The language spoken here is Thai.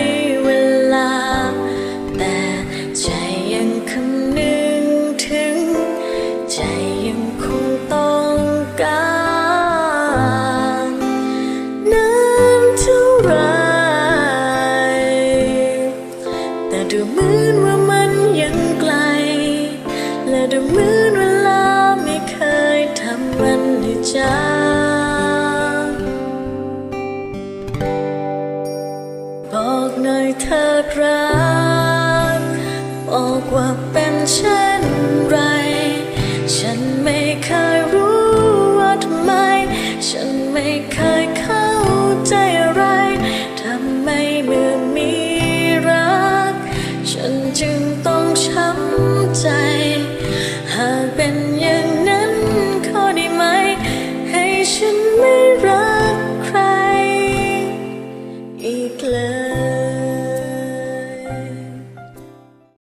ยเวลา แต่ใจยังคำนึงถึง ใจยังคงต้งการน้ำเท่าไร แต่ดูเหมือนว่ามันยังไกล และดูเหมือนเวลาไม่เคยทำมันให้จา บอกหน่อยเธอรักบอกว่าเป็นเช่นไร ฉันไม่เคยรู้ว่าทำไม ฉันไม่เคยเข้าใจอะไรทำไมเมื่อมีรัก ฉันจึงต้องช้ำ